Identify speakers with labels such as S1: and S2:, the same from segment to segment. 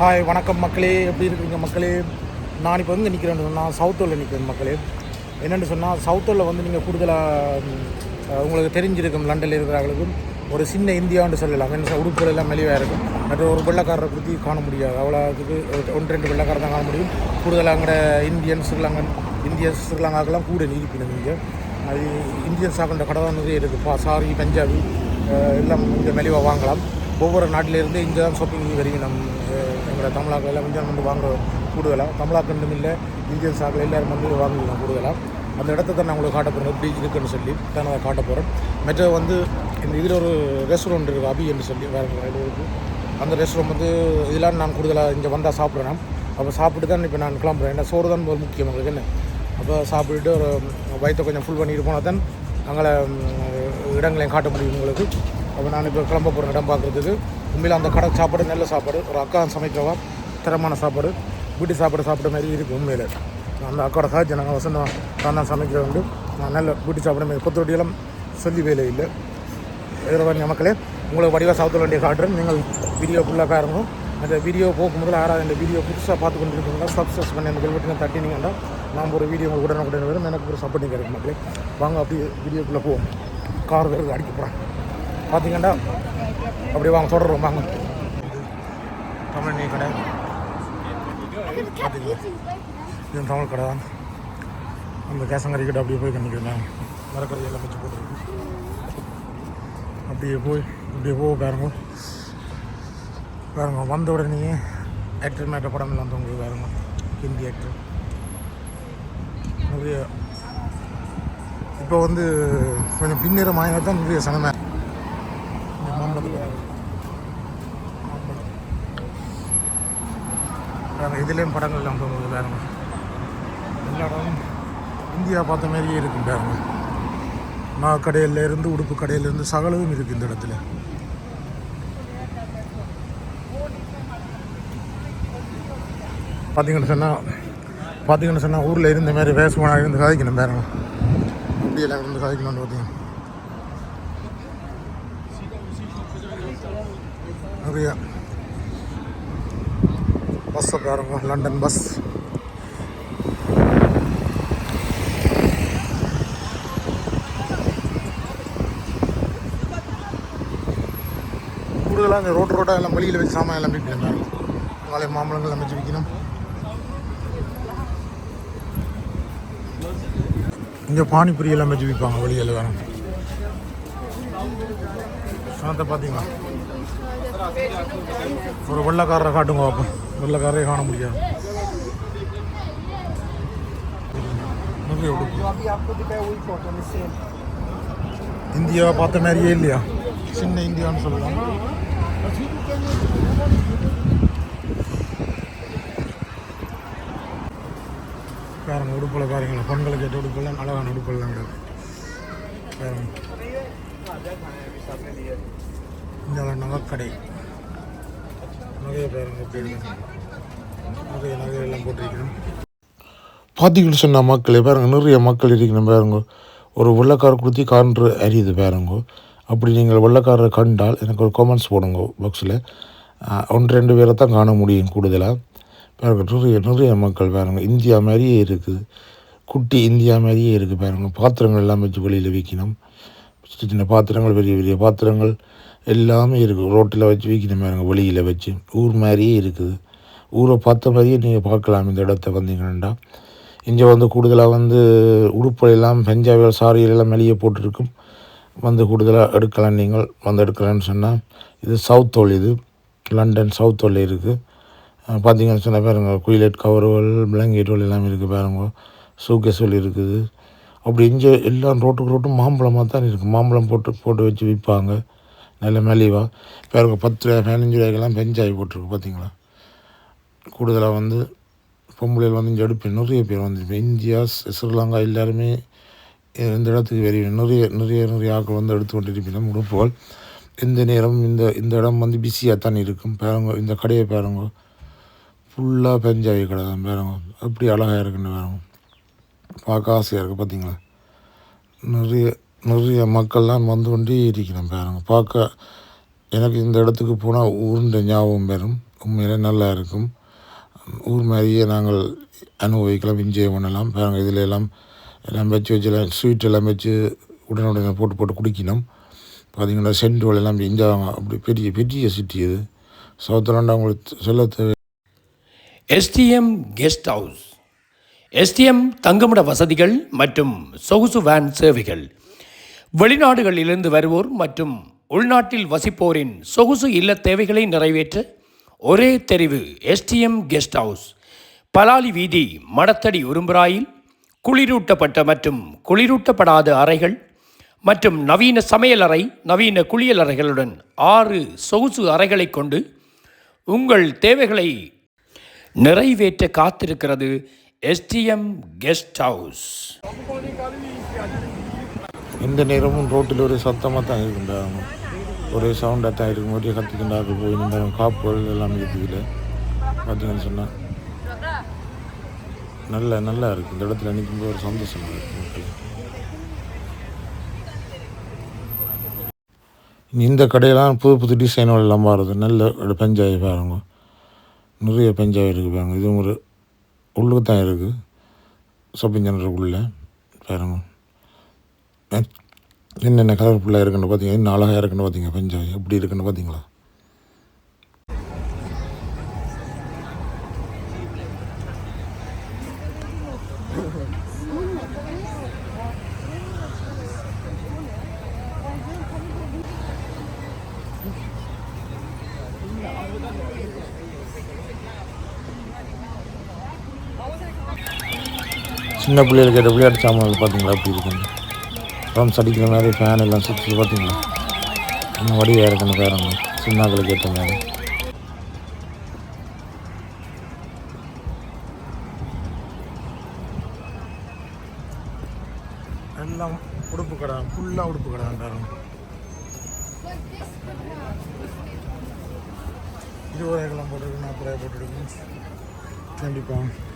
S1: Hi வணக்கம் மக்களே. எப்படி இருக்கீங்க மக்களே? நான் இப்போ வந்து நிற்கிறேன்னு சொன்னால் சவுத்தூரில் நிற்கிறேன் மக்களே. என்னென்னு சொன்னால் சவுத்தூரில் வந்து நீங்கள் கூடுதலாக உங்களுக்கு தெரிஞ்சிருக்கும் லண்டனில் இருக்கிறவர்களுக்கும் ஒரு சின்ன இந்தியான்னு சொல்லலாம். என்ன உடுப்புகள் எல்லாம் மெலிவாக இருக்கும். மற்ற ஒரு வெள்ளக்காரரை பற்றி காண முடியாது. அவ்வளோ அதுக்கு ஒன்று ரெண்டு வெள்ளக்காரர் தான் காண முடியும். கூடுதலாக அங்கே இந்தியன்ஸ் ஸ்ரீலங்கன் இந்தியன் ஸ்ரீலங்காக்கெல்லாம் கூட நீடிப்பினும் இங்கே. அது இந்தியன் சாப்பிட்ற கடை தான் நிறைய இருக்குது பா சாரி பஞ்சாபி எல்லாம் இங்கே மெலிவாக வாங்கலாம். ஒவ்வொரு நாட்டிலேருந்து இங்கே தான் ஷாப்பிங் வரைக்கும் நம் எங்களை தமிழாக்கள் எல்லாம் இங்கே வந்து வாங்க கூடுதலாக தமிழாக்கண்டும் இல்லை இந்தியன் சாக்கள் எல்லோரும் வந்து வாங்குவீங்க கூடுதலாக அந்த இடத்த தான் நான் உங்களுக்கு காட்ட போகிறேன் எப்படி இருக்குன்னு சொல்லி தான் அதை காட்ட போகிறேன் மற்ற வந்து இந்த இதில் ஒரு ரெஸ்டாரண்ட் இருக்குது அபி என்று சொல்லி வேறு இருக்குது அந்த ரெஸ்டாரண்ட் வந்து இதெல்லாம் நான் கூடுதலாக இங்கே வந்தால் சாப்பிட்றேன் அப்போ சாப்பிட்டு தான் இப்போ நான் கிளம்புறேன். ஏன்னா சோறு தான் ஒரு முக்கியம் உங்களுக்கு என்ன? அப்போ சாப்பிட்டுட்டு ஒரு வயிற்றை கொஞ்சம் ஃபுல் பண்ணிட்டு போனால் தான் அங்கே இடங்களையும் காட்ட முடியும் உங்களுக்கு. அப்போ நான் இப்போ கிளம்ப போகிற இடம் பார்க்குறதுக்கு. உண்மையில் அந்த கடை சாப்பாடு நல்ல சாப்பாடு. ஒரு அக்கா சமைக்கவா? தரமான சாப்பாடு. வீட்டு சாப்பாடு சாப்பிட்ட மாதிரி இருக்குது உண்மையில். அந்த அக்காவோட சாட்சி நாங்கள் வசந்தம் நான் தான் சமைக்கிற வந்து நான் நல்ல வீட்டு சாப்பிட மாதிரி கொத்து ரொட்டியெல்லாம் சொல்லி வேலை இல்லை. எதிர்வாங்க மக்களே உங்களுக்கு வடிவாக சாப்பிட வேண்டிய காட்டுறேன் நீங்கள் வீடியோ ஃபுல்லாக பாருங்க அந்த வீடியோ போகும் முதல்ல யாராவது இந்த வீடியோ புதுசாக பார்த்து கொண்டு இருக்கீங்களா சப்ஸ்கிரைப் பண்ணி அந்த பெல்பட்டினை தட்டினீங்கன்னா நான் ஒரு வீடியோ உங்களுக்கு உடனே வரும். எனக்கு ஒரு சப்போர்ட்டிங் கிடைக்கும் மக்களே. வாங்க அப்படியே வீடியோக்குள்ளே போவோம். கார் வேறு அடிக்க போகிறேன் பார்த்தீங்கன்னா அப்படி வாங்க தொடர்றோம் வாங்க. தமிழ் நீ கடை. பார்த்தீங்களா இது தமிழ் கடை தான். அந்த கேசங்கரி கிட்ட அப்படியே போய் கண்டிக்கிறேன் மரக்கறி எல்லாம் வச்சு போட்டுருக்கு. அப்படியே போய் அப்படியே போக பாருங்க. பாருங்க வந்த உடனே ஆக்டர் மேட்ட படம் எல்லாம் தோங்குது பாருங்க. ஹிந்தி ஆக்டர் நிறைய. இப்போ வந்து கொஞ்சம் பின்னிற ஆயினா தான் நிறைய சனமே. இந்த இதுலேயும் படங்கள் எல்லாம் தோங்குது எல்லா இடமும் இந்தியா பார்த்த மாதிரியே இருக்கும் பாருங்க. நான் கடையிலேருந்து உடுப்பு கடையிலேருந்து சகலவும் இருக்கு இந்த இடத்துல. பார்த்தீங்கன்னு சொன்னால் பார்த்தீங்கன்னு சொன்னால் ஊரில் இருந்த மாதிரி வேசமான இருந்து சாதிக்கணும் பாருங்க. இந்தியாவில் இருந்து சாதிக்கணும்னு பார்த்தீங்கன்னா நிறைய பஸ்ஸை பாருங்க லண்டன் பஸ். கூடுதலாக இந்த ரோட் ரோட்டாக எல்லாம் வெளியில் வச்சு சாமான் எல்லாம் விற்கணும் பாருங்க வாழை மாம்பழங்கள் அமைச்சு விற்கணும் இங்கே பானிபுரி எல்லாம் வச்சு விற்பாங்க வெளியில் வேணும் சனத்தை பார்த்தீங்களா ஒரு வெள்ளக்காரரை காட்டுங்க பார்ப்போம் வெள்ளக்காரரை காண முடியாது. இந்தியாவை பார்த்த மாதிரியே இல்லையா? சின்ன இந்தியான்னு சொல்லலாம்? காரங்க உடுப்புல பாருங்களா பெண்களுக்கு ஏற்ற உடுப்பெல்லாம் அழகான உடுப்பெல்லாம் கிடையாது பாருங்க இந்த நகைக்கடை. நகையை பாருங்க எப்படி இருக்கு. நகை நகையெல்லாம் போட்டிருக்கணும்.
S2: பார்த்தீங்கன்னு சொன்ன மக்களே பாருங்க நிறைய மக்கள் இருக்கணும் பாருங்க. ஒரு வெள்ளக்கார கொடுத்தி கான்று அறியுது பாருங்க. அப்படி நீங்கள் வெள்ளக்காரரை கண்டால் எனக்கு ஒரு கமெண்ட்ஸ் போடுங்க பாக்ஸில் ஒன்று ரெண்டு பேரை தான் காண முடியும் கூடுதலாக பாருங்க நிறைய நிறைய மக்கள் பாருங்கள் இந்தியா மாதிரியே இருக்குது. குட்டி இந்தியா மாதிரியே இருக்குது பாருங்கள் பாத்திரங்கள் எல்லாம் வச்சு வெளியில் விற்கணும் சின்ன சின்ன பாத்திரங்கள் பெரிய பெரிய பாத்திரங்கள் எல்லாமே இருக்குது ரோட்டில் வச்சு விற்கணும் பாருங்க வெளியில் வச்சு. ஊர் மாதிரியே இருக்குது. ஊரை பார்த்த மாதிரியே நீங்கள் பார்க்கலாம். இந்த இடத்த வந்தீங்கன்னா இங்கே வந்து கூடுதலாக வந்து உடுப்பு எல்லாம் பஞ்சாபியில் எல்லாம் வெளியே போட்டிருக்கும். வந்து கூடுதலாக எடுக்கலாம் நீங்கள். வந்து எடுக்கலாம்னு சொன்னால் இது சவுத் ஹோல் இது. லண்டன் சவுத் ஹோல் இருக்குது பார்த்தீங்கன்னு சொன்னால் பாருங்கள் குயிலெட் கவர்கள் பிளாங்கெட்டுகள் எல்லாம் இருக்குது பாருங்க. சூக்கேஸ்கள் இருக்குது. அப்படி இங்கே எல்லாம் ரோட்டுக்கு ரோட்டும் மாம்பழமாக தான் இருக்குது. மாம்பழம் போட்டு போட்டு வச்சு விற்பாங்க. நல்ல மலிவாக பாருங்க பத்து ரூபா பதினஞ்சு ரூபாய்க்கெல்லாம் பெஞ்சாகி போட்டிருக்கு பார்த்தீங்களா? கூடுதலாக வந்து பொம்பளைகள் வந்து இங்கே அடுப்பு நிறைய பேர் வந்து இந்தியா ஸ்ரீலங்கா எல்லாருமே இந்த இடத்துக்கு வெறி நிறைய நிறைய நிறைய ஆட்கள் வந்து எடுத்து கொண்டிருப்பினும் உடுப்புகள். இந்த நேரம் இந்த இந்த இடம் வந்து பிஸியாக தான் இருக்கும். பாருங்க இந்த கடையை பாருங்க. ஃபுல்லாக பெஞ்சாகி கடை தான் பாருங்க. அப்படி அழகாக இருக்குன்னு பாருங்க. பார்க்க ஆசையாக இருக்குது பார்த்தீங்களா நிறைய நிறைய மக்கள்லாம் வந்து கொண்டே இருக்கிறேன் பாருங்க. பார்க்க எனக்கு இந்த இடத்துக்கு போனால் ஊருண்ட ஞாபகம் வரும். உண்மையிலே நல்லா இருக்கும். ஊர் மாதிரியே நாங்கள் அனுபவிக்கலாம் என்ஜாய் பண்ணலாம். பாருங்கள் இதில் எல்லாம் எல்லாம் வச்சு வச்சு எல்லாம் ஸ்வீட் எல்லாம் வச்சு உடனுடனே போட்டு போட்டு குடிக்கணும். பார்த்தீங்கன்னா சென்ட்ரோல் எல்லாம் இங்கே அப்படி பெரிய பெரிய சிட்டி இது. சவுத்துலாண்டா உங்களுக்கு சொல்ல தேவை
S3: எஸ்டிஎம் கெஸ்ட் ஹவுஸ் எஸ்டிஎம் தங்குமிட வசதிகள் மற்றும் சொகுசு வேன் சேவைகள். வெளிநாடுகளிலிருந்து வருவோர் மற்றும் உள்நாட்டில் வசிப்போரின் சொகுசு இல்ல தேவைகளை நிறைவேற்ற ஒரே தெரிவு எஸ்டிஎம் கெஸ்ட் ஹவுஸ் பலாலி வீதி மடத்தடி உரும்புராயில் குளிரூட்டப்பட்ட மற்றும் குளிரூட்டப்படாத அறைகள் மற்றும் நவீன சமையலறை நவீன குளியலறைகளுடன் ஆறு சொகுசு அறைகளைக் கொண்டு உங்கள் தேவைகளை நிறைவேற்ற காத்திருக்கிறது எஸ்டிஎம் கெஸ்ட் ஹவுஸ்.
S2: எந்த நேரமும் ரோட்டில் ஒரே சத்தமாக தான் இருக்குண்டாங்க ஒரே சவுண்டாக தான் இருக்கும். ஒரே கத்திக்கிண்டாக்கு போய் இந்த காப்புகள் எல்லாம் இருக்குதுல பார்த்தீங்கன்னு சொன்னால் நல்ல நல்லா இருக்குது இந்த இடத்துல நிற்கும்போது ஒரு சந்தோஷமாக இருக்குது மக்களுக்கு இந்த கடையெல்லாம் புது புது டிசைனோட எல்லாம் மாறுது நல்ல ஒரு பெஞ்சாய் பாருங்க. நிறைய பெஞ்சாய் இருக்குது பாருங்க. இதுவும் ஒரு உள்ளுக்கு தான் இருக்குது ஷாப்பிங் சென்டருக்குள்ளே பாருங்க. என்னென்ன கலர்ஃபுல்லாக இருக்குன்னு பார்த்தீங்கன்னா என்ன அழகாக இருக்குன்னு பார்த்தீங்க பெஞ்சாய் எப்படி இருக்குன்னு பார்த்தீங்களா சின்ன பிள்ளைகளுக்கு கேட்ட விளையாட்டு சாமான்கள் பார்த்தீங்களா? அப்படி இருக்குன்னு? ட்ரம்ஸ் அடிக்கிற மாதிரி ஃபேன் எல்லாம் சுற்றி பார்த்தீங்களா? இன்னும் வடிவாக இருக்குன்னு பாருங்க. சின்னாக்களுக்கு ஏற்ற மாதிரி.
S1: எல்லாம் உடுப்பு கடை ஃபுல்லாக உடுப்பு கடை பாருங்க. இருபது ரூபாய்க்கெல்லாம் போட்டுருக்கு நாற்பது ரூபாய் போட்டுருக்கு. கண்டிப்பாக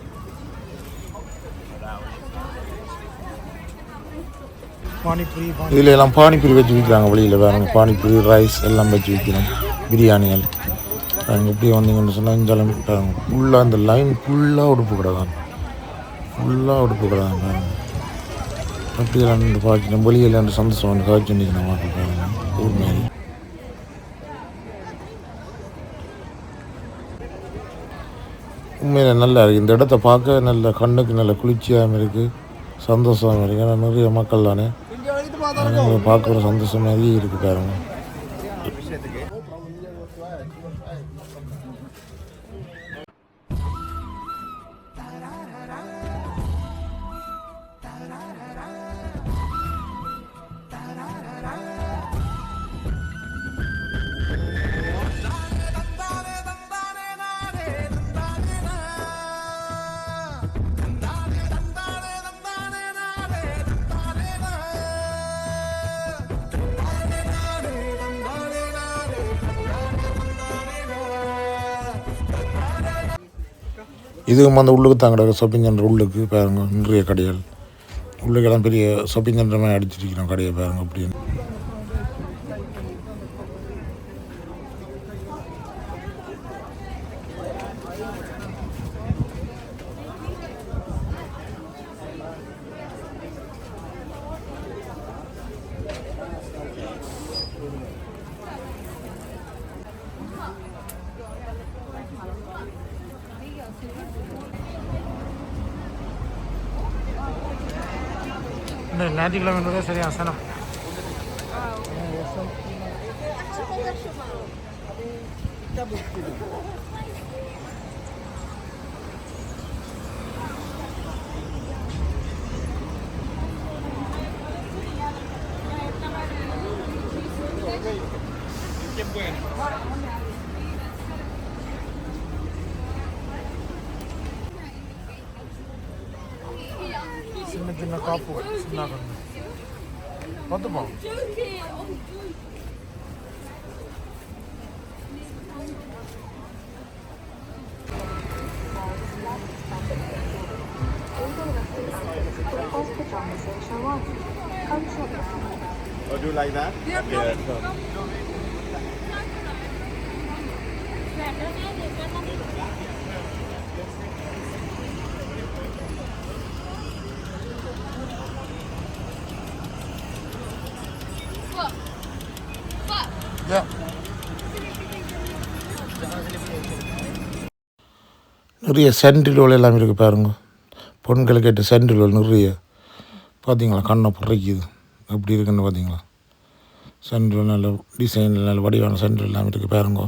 S2: இதில் எல்லாம் பானிபூரி வச்சு விற்கிறாங்க வெளியில் வேறு பானிபூரி ரைஸ் எல்லாம் வச்சு விற்கிறோம் பிரியாணிகள் நாங்கள் இப்படி வந்தீங்கன்னு சொன்னால் இஞ்சாலும் ஃபுல்லாக அந்த லைன் ஃபுல்லாக உடுப்பு கடை தான் ஃபுல்லாக உடுப்பு கடை தான் பாருங்க அப்படியெல்லாம் நின்று வெளியில் சந்தோஷம் வந்து காய்ச்சி நிற்கணும். மக்கள் ஊர் மாதிரி. உண்மையில் நல்லா இருக்குது இந்த இடத்த பார்க்க நல்ல கண்ணுக்கு நல்ல குளிர்ச்சியாகவும் இருக்குது சந்தோஷமாகவும் இருக்குது ஏன்னா நிறைய மக்கள் தானே. அதனால பார்க்க ஒரு சந்தோஷம் மாதிரியே இருக்குது பாருங்க. இதுவும் அந்த உள்ளுக்கு தான் கிடக்கு. ஷாப்பிங் சென்டர் உள்ளுக்கு பாருங்க நிறைய கடைகள். உள்ளுக்கெல்லாம் பெரிய ஷாப்பிங் சென்டர் மாதிரி அடிச்சிருக்கிறோம் கடையை பாருங்க அப்படின்னு
S1: இந்த ஞாயிற்றுக்கிழமை சரியா சனம் சின்ன చిన్న కాపు చిన్న వద్దు బాబు
S4: Oh, do you like that? Yeah. yeah.
S2: நிறைய சென்டிலோல் எல்லாம் இருக்குது பாருங்க. பொண்களுக்கு கேட்ட சென்டிலோல் நிறைய. பார்த்தீங்களா கண்ணை புரைக்குது. எப்படி இருக்குன்னு பார்த்தீங்களா சென்டில் நல்ல டிசைன் நல்ல வடிவான சென்டில் எல்லாம் இருக்குது பாருங்க.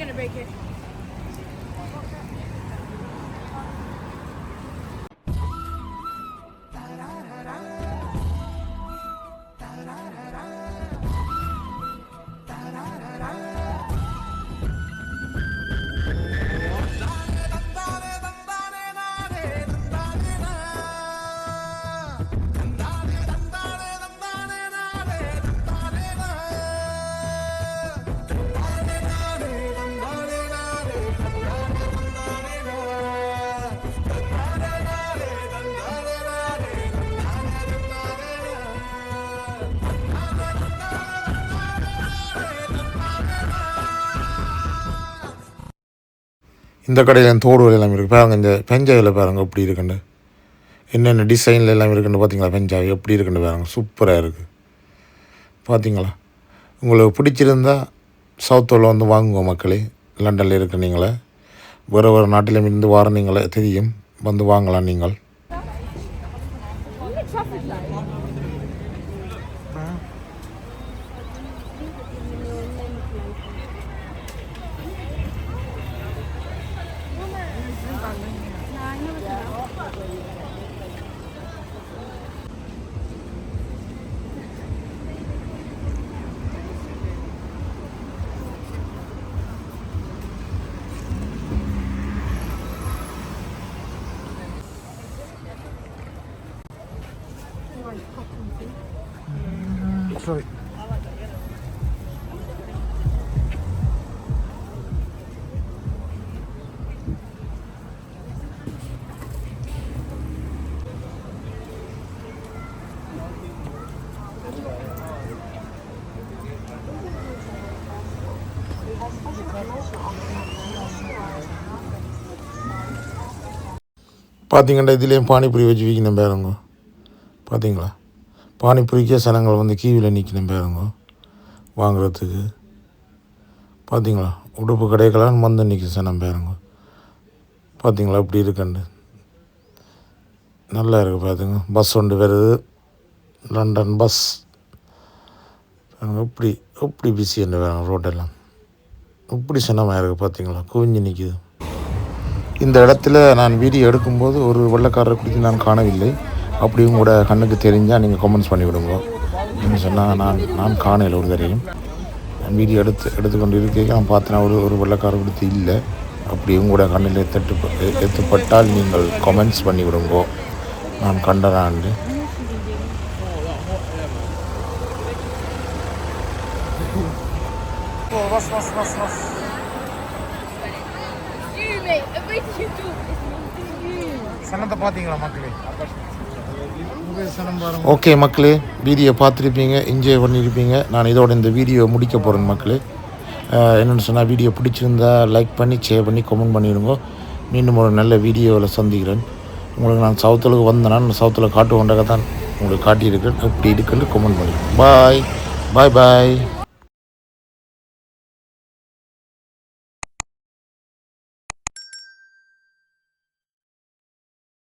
S4: Gonna break it.
S2: இந்த கடையில் தோடு எல்லாம் இருக்குது பாருங்க இந்த பெஞ்சாவில் பாருங்கள் எப்படி இருக்குன்னு. என்னென்ன டிசைனில் எல்லாம் இருக்குன்னு பார்த்தீங்களா பெஞ்சாவி எப்படி இருக்குன்னு பாருங்கள் சூப்பராக இருக்குது பார்த்தீங்களா உங்களுக்கு பிடிச்சிருந்தா சவுத்தில் வந்து வாங்குவோம் மக்களே. லண்டனில் இருக்க நீங்களே. வேறு வேறு நாட்டிலும் இருந்து வார நீங்களே தெரியும். வந்து வாங்கலாம் நீங்கள். பார்த்தீங்கன்னா இதுலேயும் பானிபூரி வச்சு விற்கணும் பேருங்க. பார்த்தீங்களா பானிபூரிக்கே சனங்கள் வந்து கீவியில் நிற்கணும் பேருங்க வாங்குறதுக்கு. பார்த்தீங்களா உடுப்பு கடைக்கெல்லாம் வந்து நிற்கும் சனம் பேருங்க. பார்த்தீங்களா இப்படி இருக்கண்டு. நல்லா இருக்குது பார்த்துங்க பஸ் ஒன்று வருது. London bus. இப்படி எப்படி எப்படி பிஸி என்று வேணும் ரோட்டெல்லாம். இப்படி சனமாக இருக்குது பார்த்தீங்களா குவிஞ்சு நிற்கிது இந்த இடத்துல நான் வீடியோ எடுக்கும்போது ஒரு வெள்ளக்காரரை குறித்து நான் காணவில்லை. அப்படியும் கூட கண்ணுக்கு தெரிஞ்சால் நீங்கள் கமெண்ட்ஸ் பண்ணி விடுங்க என்ன சொன்னால் நான் நான் காணல ஒரு தரையும் நான் வீடியோ எடுத்து எடுத்துக்கொண்டு இருக்க நான் பார்த்தேன் ஒரு ஒரு வெள்ளக்காரர் குறித்து இல்லை. அப்படியும் கூட கண்ணில் எத்தட்டு எத்துப்பட்டால் நீங்கள் கமெண்ட்ஸ் பண்ணி விடுங்கோ நான் கண்டனாண்டு
S1: Oh, was, was, was, சனத்தை பார்த்தீங்களா மக்களே?
S2: ஓகே மக்களே வீடியோ பார்த்துருப்பீங்க என்ஜாய் பண்ணியிருப்பீங்க நான் இதோட இந்த வீடியோ முடிக்க போகிறேன் மக்களே. என்னென்னு சொன்னால் வீடியோ பிடிச்சிருந்தா லைக் பண்ணி ஷேர் பண்ணி கமெண்ட் பண்ணிடுங்க. மீண்டும் ஒரு நல்ல வீடியோவில் சந்திக்கிறேன். உங்களுக்கு நான் சவுத்தில் வந்தேன்னா நான் சவுத்தில் காட்டு கொண்டாக தான் உங்களுக்கு காட்டியிருக்கேன். எப்படி இருக்குன்னு கமெண்ட் பண்ணிடுங்க பாய் பாய் பாய்